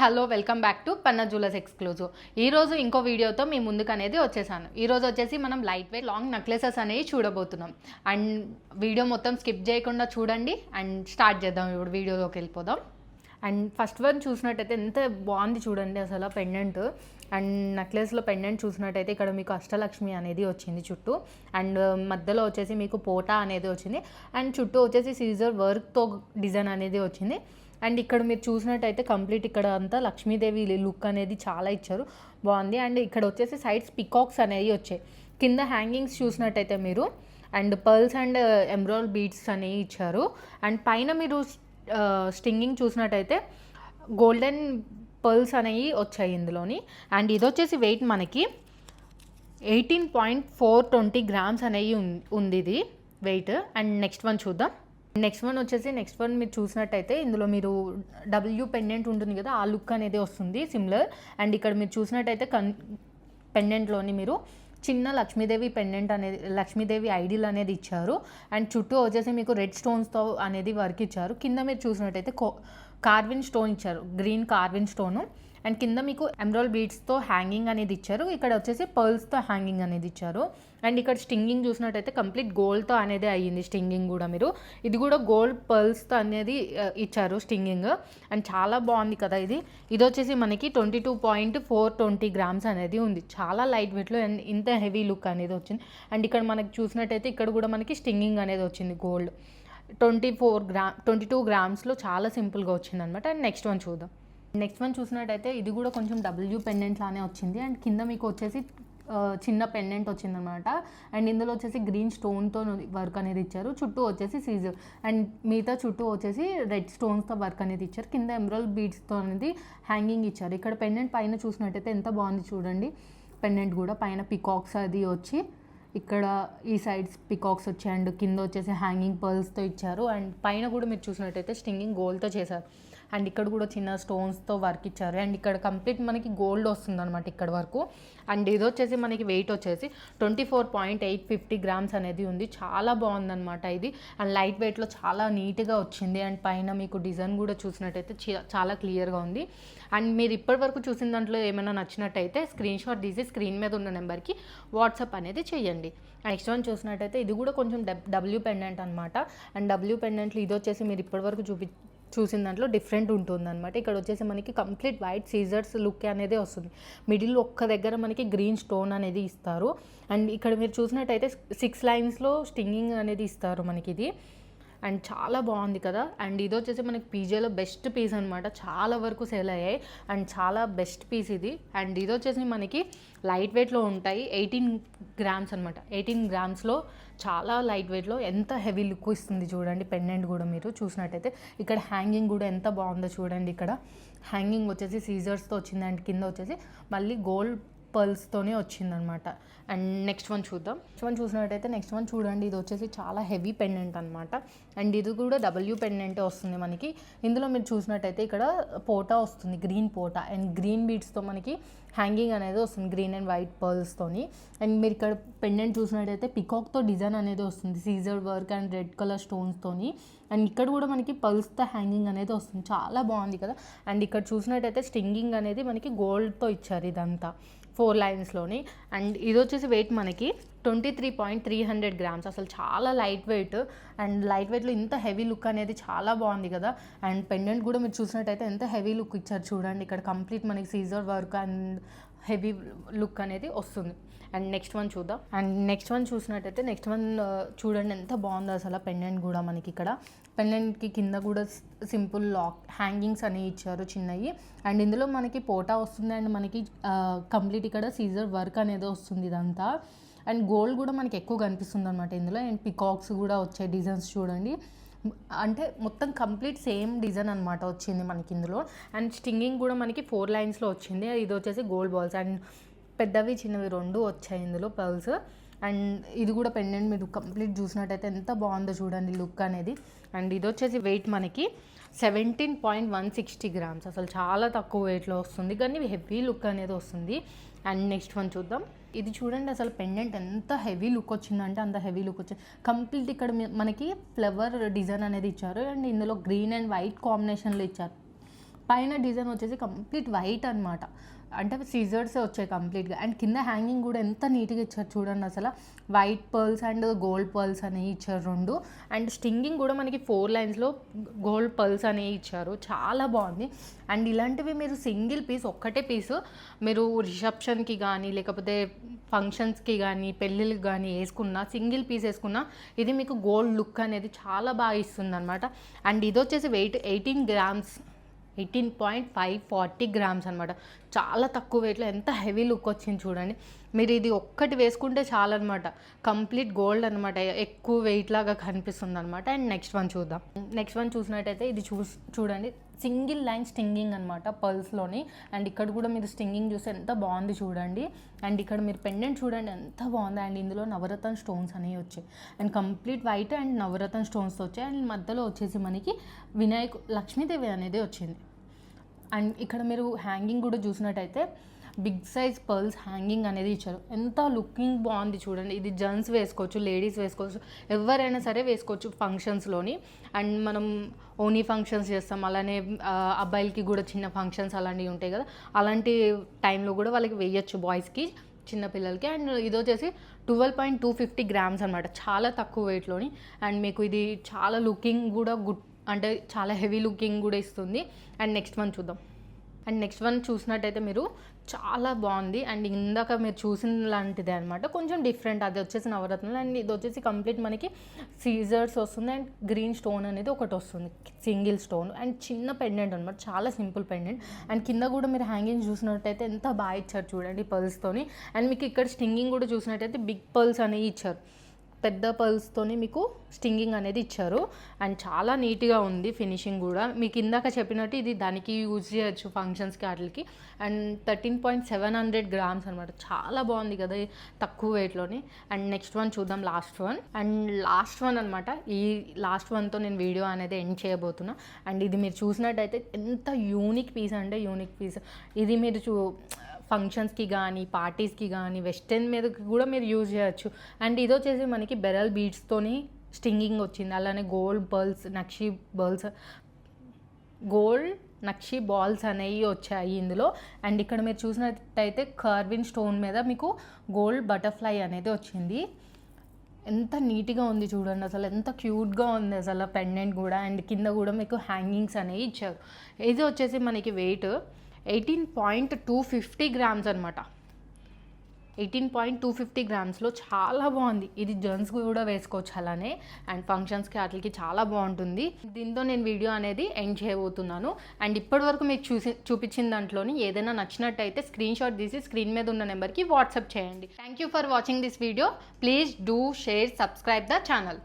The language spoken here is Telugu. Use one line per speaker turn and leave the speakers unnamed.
Hello welcome back to Panna jewellers exclusive. ఈరోజు ఇంకో వీడియోతో మీ ముందుకు అనేది వచ్చేసాను. ఈరోజు వచ్చేసి మనం లైట్ వెయిట్ లాంగ్ నెక్లెసెస్ అనేవి చూడబోతున్నాం. అండ్ వీడియో మొత్తం స్కిప్ చేయకుండా చూడండి. అండ్ స్టార్ట్ చేద్దాం ఇప్పుడు వీడియోలోకి వెళ్ళిపోదాం. అండ్ ఫస్ట్ వన్ చూసినట్టయితే ఎంత బాగుంది చూడండి అసలు పెండెంట్. అండ్ నెక్లెస్లో పెండెంట్ చూసినట్టయితే ఇక్కడ మీకు అష్టలక్ష్మి అనేది వచ్చింది చుట్టూ. అండ్ మధ్యలో వచ్చేసి మీకు పోటా అనేది వచ్చింది. అండ్ చుట్టూ వచ్చేసి సీజర్ వర్క్తో డిజైన్ అనేది వచ్చింది. అండ్ ఇక్కడ మీరు చూసినట్టయితే కంప్లీట్ ఇక్కడ అంతా లక్ష్మీదేవి లుక్ అనేది చాలా ఇచ్చారు. బాగుంది. అండ్ ఇక్కడ వచ్చేసి సైడ్స్ పికాక్స్ అనేవి వచ్చాయి. కింద హ్యాంగింగ్స్ చూసినట్టయితే మీరు and pearls and embroid beads అనేవి ఇచ్చారు. అండ్ పైన మీరు స్టింగింగ్ చూసినట్టయితే గోల్డెన్ పర్ల్స్ అనేవి వచ్చాయి ఇందులోని. అండ్ ఇది వచ్చేసి వెయిట్ మనకి eighteen point four twenty grams అనేవి ఉం- ఉంది ఇది వెయిట్. అండ్ నెక్స్ట్ వన్ చూద్దాం. నెక్స్ట్ వన్ వచ్చేసి నెక్స్ట్ వన్ మీరు చూసినట్టయితే ఇందులో మీరు డబ్ల్యూ పెండెంట్ ఉంటుంది కదా ఆ లుక్ అనేది వస్తుంది సిమిలర్ అండ్ ఇక్కడ మీరు చూసినట్టయితే కన్ పెండెంట్లోని మీరు చిన్న లక్ష్మీదేవి పెండెంట్ అనేది లక్ష్మీదేవి ఐడిల్ అనేది ఇచ్చారు. అండ్ చుట్టూ వచ్చేసి మీకు రెడ్ స్టోన్స్తో అనేది వర్క్ ఇచ్చారు. కింద మీరు చూసినట్టయితే కో కార్విన్ స్టోన్ ఇచ్చారు. గ్రీన్ కార్విన్ స్టోను అండ్ కింద మీకు ఎమరాల్ బీడ్స్తో హ్యాంగింగ్ అనేది ఇచ్చారు. ఇక్కడ వచ్చేసి పర్ల్స్తో హ్యాంగింగ్ అనేది ఇచ్చారు. అండ్ ఇక్కడ స్టింగింగ్ చూసినట్టయితే కంప్లీట్ గోల్డ్తో అనేది అయ్యింది స్టింగింగ్ కూడా మీరు. ఇది కూడా గోల్డ్ పర్ల్స్తో అనేది ఇచ్చారు స్టింగింగ్. అండ్ చాలా బాగుంది కదా ఇది. ఇది వచ్చేసి మనకి twenty two point four twenty grams అనేది ఉంది. చాలా లైట్ వెయిట్లో అండ్ ఇంత హెవీ లుక్ అనేది వచ్చింది. అండ్ ఇక్కడ మనకి చూసినట్టయితే ఇక్కడ కూడా మనకి స్టింగింగ్ అనేది వచ్చింది gold. Twenty four gram twenty two గ్రామ్స్లో చాలా సింపుల్గా వచ్చిందనమాట అండ్ నెక్స్ట్ వన్ చూద్దాం. నెక్స్ట్ వన్ చూసినట్టయితే ఇది కూడా కొంచెం డబ్ల్యూ పెండెంట్ లానే వచ్చింది. అండ్ కింద మీకు వచ్చేసి చిన్న పెండెంట్ వచ్చిందనమాట అండ్ ఇందులో వచ్చేసి గ్రీన్ స్టోన్తో వర్క్ అనేది ఇచ్చారు. చుట్టూ వచ్చేసి సీజర్ అండ్ మిగతా చుట్టూ వచ్చేసి రెడ్ స్టోన్స్తో వర్క్ అనేది ఇచ్చారు. కింద ఎమరల్ బీడ్స్తో అనేది హ్యాంగింగ్ ఇచ్చారు. ఇక్కడ పెండెంట్ పైన చూసినట్టయితే ఎంత బాగుంది చూడండి. పెండెంట్ కూడా పైన పికాక్స్ అది వచ్చి ఇక్కడ ఈ సైడ్స్ పికాక్స్ వచ్చాయి. అండ్ కింద వచ్చేసి హ్యాంగింగ్ పర్ల్స్తో ఇచ్చారు. అండ్ పైన కూడా మీరు చూసినట్టయితే స్టింగింగ్ గోల్తో చేశారు. అండ్ ఇక్కడ కూడా చిన్న స్టోన్స్తో వర్క్ ఇచ్చారు. అండ్ ఇక్కడ కంప్లీట్ మనకి గోల్డ్ వస్తుంది అనమాట ఇక్కడ వరకు. అండ్ ఇది వచ్చేసి మనకి వెయిట్ వచ్చేసి twenty four point eight fifty grams అనేది ఉంది. చాలా బాగుందన్నమాట ఇది. అండ్ లైట్ వెయిట్లో చాలా నీట్గా వచ్చింది. అండ్ పైన మీకు డిజైన్ కూడా చూసినట్టయితే చాలా క్లియర్గా ఉంది. అండ్ మీరు ఇప్పటి వరకు చూసిన దాంట్లో ఏమైనా నచ్చినట్టయితే స్క్రీన్ షాట్ తీసి స్క్రీన్ మీద ఉన్న నెంబర్కి వాట్సాప్ అనేది చేయండి. నెక్స్ట్ వన్ చూసినట్టయితే ఇది కూడా కొంచెం డబ్ల్యూ పెండెంట్ అనమాట అండ్ డబ్ల్యూ పెండెంట్లు ఇది వచ్చేసి మీరు ఇప్పటివరకు చూపి చూసిన దాంట్లో డిఫరెంట్ ఉంటుంది అనమాట ఇక్కడ వచ్చేసి మనకి కంప్లీట్ వైట్ సీజర్స్ లుక్ అనేది వస్తుంది. మిడిల్ ఒక్క దగ్గర మనకి గ్రీన్ స్టోన్ అనేది ఇస్తారు. అండ్ ఇక్కడ మీరు చూసినట్టయితే సిక్స్ లైన్స్లో స్టింగింగ్ అనేది ఇస్తారు మనకి ఇది అండ్ చాలా బాగుంది కదా. అండ్ ఇది వచ్చేసి మనకి పీజేలో బెస్ట్ పీస్ అనమాట చాలా వరకు సేల్ అయ్యాయి. అండ్ చాలా బెస్ట్ పీస్ ఇది. అండ్ ఇది వచ్చేసి మనకి లైట్ వెయిట్లో ఉంటాయి. ఎయిటీన్ గ్రామ్స్ అనమాట ఎయిటీన్ గ్రామ్స్లో చాలా లైట్ వెయిట్లో ఎంత హెవీ లుక్ ఇస్తుంది చూడండి. పెండెంట్ కూడా మీరు చూసినట్టయితే. ఇక్కడ హ్యాంగింగ్ కూడా ఎంత బాగుందో చూడండి ఇక్కడ. హ్యాంగింగ్ వచ్చేసి సీజర్స్తో వచ్చింది. అండ్ కింద వచ్చేసి మళ్ళీ గోల్డ్ పర్ల్స్తోనే వచ్చిందనమాట. అండ్ నెక్స్ట్ వన్ చూద్దాం. నెక్స్ట్ వన్ చూసినట్టయితే నెక్స్ట్ వన్ చూడండి ఇది వచ్చేసి చాలా హెవీ పెండెంట్ అనమాట. అండ్ ఇది కూడా డబ్ల్యూ పెండెంటే వస్తుంది మనకి. ఇందులో మీరు చూసినట్టయితే ఇక్కడ పోటా వస్తుంది గ్రీన్ పోటా. అండ్ గ్రీన్ బీడ్స్తో మనకి హ్యాంగింగ్ అనేది వస్తుంది గ్రీన్ అండ్ వైట్ పర్ల్స్తోని. అండ్ మీరు ఇక్కడ పెండెంట్ చూసినట్టయితే పికాక్తో డిజైన్ అనేది వస్తుంది Caesar work and red colour స్టోన్స్తోని. And ఇక్కడ కూడా మనకి పల్స్తో హ్యాంగింగ్ అనేది వస్తుంది చాలా బాగుంది కదా. అండ్ ఇక్కడ చూసినట్టయితే స్టింగింగ్ అనేది మనకి గోల్డ్తో ఇచ్చారు ఇదంతా. ఫోర్ లైన్స్లోని అండ్ ఇది వచ్చేసి వెయిట్ మనకి twenty three point three hundred grams అసలు చాలా లైట్ వెయిట్ అండ్ లైట్ వెయిట్లో ఇంత హెవీ లుక్ అనేది చాలా బాగుంది కదా. అండ్ పెండెంట్ కూడా మీరు చూసినట్టయితే ఎంత హెవీ లుక్ ఇచ్చారు చూడండి. ఇక్కడ కంప్లీట్ మనకి Caesar work and heavy look అనేది వస్తుంది. అండ్ నెక్స్ట్ వన్ చూద్దాం. అండ్ నెక్స్ట్ వన్ చూసినట్టయితే నెక్స్ట్ వన్ చూడండి ఎంత బాగుందో అసలు పెండెంట్ కూడా మనకి ఇక్కడ. పెండెంట్కి కింద కూడా సింపుల్ లాక్ హ్యాంగింగ్స్ అనేవి ఇచ్చారు చిన్నవి అండ్ ఇందులో మనకి పోటా వస్తుంది అండ్ మనకి కంప్లీట్ ఇక్కడ సీజర్ వర్క్ అనేది వస్తుంది ఇదంతా. అండ్ గోల్డ్ కూడా మనకి ఎక్కువ కనిపిస్తుంది అనమాట ఇందులో. అండ్ పికాక్స్ కూడా వచ్చాయి డిజైన్స్ చూడండి. అంటే మొత్తం కంప్లీట్ సేమ్ డిజైన్ అనమాట వచ్చింది మనకి ఇందులో. అండ్ స్టింగింగ్ కూడా మనకి ఫోర్ లైన్స్లో వచ్చింది. ఇది వచ్చేసి గోల్డ్ బాల్స్. అండ్ పెద్దవి చిన్నవి రెండు వచ్చాయి ఇందులో పర్ల్స్. అండ్ ఇది కూడా పెండెంట్ మీరు కంప్లీట్ చూసినట్టయితే ఎంత బాగుందో చూడండి లుక్ అనేది. అండ్ ఇది వచ్చేసి వెయిట్ మనకి seventeen point one sixty grams. అసలు చాలా తక్కువ వెయిట్లో వస్తుంది కానీ హెవీ లుక్ అనేది వస్తుంది. అండ్ నెక్స్ట్ వన్ చూద్దాం. ఇది చూడండి అసలు పెండెంట్ ఎంత హెవీ లుక్ వచ్చిందంటే అంత హెవీ లుక్ వచ్చింది కంప్లీట్ ఇక్కడ మనకి ఫ్లవర్ డిజైన్ అనేది ఇచ్చారు. అండ్ ఇందులో గ్రీన్ అండ్ వైట్ కాంబినేషన్లో ఇచ్చారు. పైన డిజైన్ వచ్చేసి కంప్లీట్ వైట్ అనమాట అంటే సీజర్స్ వచ్చాయి కంప్లీట్గా అండ్ కింద హ్యాంగింగ్ కూడా ఎంత నీట్గా ఇచ్చారు చూడండి అసలు. White pearls and gold pearls అనేవి ఇచ్చారు రెండు. అండ్ స్టింగింగ్ కూడా మనకి ఫోర్ లైన్స్లో గోల్డ్ పర్ల్స్ అనేవి ఇచ్చారు. చాలా బాగుంది. అండ్ ఇలాంటివి మీరు సింగిల్ పీస్ ఒక్కటే పీస్ మీరు రిసెప్షన్కి కానీ లేకపోతే ఫంక్షన్స్కి కానీ పెళ్ళిళ్ళకి కానీ వేసుకున్నా సింగిల్ పీస్ వేసుకున్నా ఇది మీకు గోల్డ్ లుక్ అనేది చాలా బాగా ఇస్తుంది అనమాట అండ్ ఇది వచ్చేసి weight eighteen grams eighteen point five forty grams అనమాట చాలా తక్కువ వెయిట్లో ఎంత హెవీ లుక్ వచ్చింది చూడండి. మీరు ఇది ఒక్కటి వేసుకుంటే చాలన్నమాట. కంప్లీట్ గోల్డ్ అనమాట ఎక్కువ వెయిట్ లాగా కనిపిస్తుంది అనమాట అండ్ నెక్స్ట్ వన్ చూద్దాం. నెక్స్ట్ వన్ చూసినట్టయితే ఇది చూ చూడండి. సింగిల్ లైన్ స్టింగింగ్ అనమాట పర్ల్స్లోని అండ్ ఇక్కడ కూడా మీరు స్టింగింగ్ చూస్తే ఎంత బాగుంది చూడండి. అండ్ ఇక్కడ మీరు పెండెంట్ చూడండి ఎంత బాగుంది. అండ్ ఇందులో నవరత్న స్టోన్స్ అనేవి వచ్చాయి. And complete white and navaratna stones వచ్చాయి. అండ్ మధ్యలో వచ్చేసి మనకి వినాయకు లక్ష్మీదేవి అనేది వచ్చింది. అండ్ ఇక్కడ మీరు హ్యాంగింగ్ కూడా చూసినట్టయితే బిగ్ సైజ్ పర్ల్స్ హ్యాంగింగ్ అనేది ఇచ్చారు. ఎంత లుకింగ్ బాగుంది చూడండి. ఇది జెంట్స్ వేసుకోవచ్చు లేడీస్ వేసుకోవచ్చు ఎవరైనా సరే వేసుకోవచ్చు ఫంక్షన్స్లోని. అండ్ మనం ఓనీ ఫంక్షన్స్ చేస్తాం. అలానే అబ్బాయిలకి కూడా చిన్న ఫంక్షన్స్ అలాంటివి ఉంటాయి కదా. అలాంటి టైంలో కూడా వాళ్ళకి వేయచ్చు బాయ్స్కి చిన్న పిల్లలకి. అండ్ ఇది వచ్చేసి twelve point two fifty grams అనమాట చాలా తక్కువ వెయిట్లోని. అండ్ మీకు ఇది చాలా లుకింగ్ కూడా గుడ్ అంటే చాలా హెవీ లుకింగ్ కూడా ఇస్తుంది. అండ్ నెక్స్ట్ వన్ చూద్దాం. అండ్ నెక్స్ట్ వన్ చూసినట్టయితే మీరు చాలా బాగుంది. అండ్ ఇందాక మీరు చూసిన లాంటిదే అనమాట కొంచెం డిఫరెంట్. అది వచ్చేసి నవరత్నాలు. అండ్ ఇది వచ్చేసి కంప్లీట్ మనకి సీజర్స్ వస్తుంది. అండ్ గ్రీన్ స్టోన్ అనేది ఒకటి వస్తుంది. Single stone. అండ్ చిన్న పెండెంట్ అనమాట చాలా సింపుల్ పెండెంట్. అండ్ కింద కూడా మీరు హ్యాంగింగ్ చూసినట్టయితే ఎంత బాగా ఇచ్చారు చూడండి పర్ల్స్తోని అండ్ మీకు ఇక్కడ స్టింగింగ్ కూడా చూసినట్టయితే బిగ్ పర్ల్స్ అనేవి ఇచ్చారు. పెద్ద పర్ల్స్తోని మీకు స్టింగింగ్ అనేది ఇచ్చారు. అండ్ చాలా నీట్గా ఉంది ఫినిషింగ్ కూడా. మీకు ఇందాక చెప్పినట్టు ఇది దానికి యూజ్ చేయొచ్చు ఫంక్షన్స్కి వాటికి. And thirteen point seven hundred grams అనమాట చాలా బాగుంది కదా తక్కువ వెయిట్లోని అండ్ నెక్స్ట్ వన్ చూద్దాం last one and last one అనమాట ఈ లాస్ట్ వన్తో నేను వీడియో అనేది ఎండ్ చేయబోతున్నా. అండ్ ఇది మీరు చూసినట్టయితే ఎంత యూనిక్ పీస్ అంటే యూనిక్ పీస్ ఇది మీరు చూ ఫంక్షన్స్కి కానీ పార్టీస్కి కానీ వెస్టర్న్ మీద కూడా మీరు యూజ్ చేయొచ్చు. అండ్ ఇది వచ్చేసి మనకి బెరల్ బీడ్స్తోని స్టింగింగ్ వచ్చింది. అలానే గోల్డ్ బర్ల్స్ నక్షి బర్ల్స్ గోల్డ్ నక్షి బాల్స్ అనేవి వచ్చాయి ఇందులో. అండ్ ఇక్కడ మీరు చూసినట్టయితే కర్విన్ స్టోన్ మీద మీకు గోల్డ్ బటర్ఫ్లై అనేది వచ్చింది. ఎంత నీట్గా ఉంది చూడండి అసలు. ఎంత క్యూట్గా ఉంది అసలు పెండెంట్ కూడా. అండ్ కింద కూడా మీకు హ్యాంగింగ్స్ అనేవి ఇచ్చారు. ఇది వచ్చేసి మనకి weight eighteen point two fifty grams అనమాట ఎయిటీన్ పాయింట్ టూ ఫిఫ్టీ గ్రామ్స్లో చాలా బాగుంది. ఇది జెంట్స్ కూడా వేసుకోవచ్చు అలానే. అండ్ ఫంక్షన్స్కి వాటికి చాలా బాగుంటుంది. దీంతో నేను వీడియో అనేది ఎండ్ చేయబోతున్నాను. అండ్ ఇప్పటివరకు మీకు చూసి చూపించిన దాంట్లోని ఏదైనా నచ్చినట్టయితే స్క్రీన్ షాట్ తీసి స్క్రీన్ మీద ఉన్న నెంబర్కి వాట్సాప్ చేయండి. Thank you for watching this video please do share subscribe the channel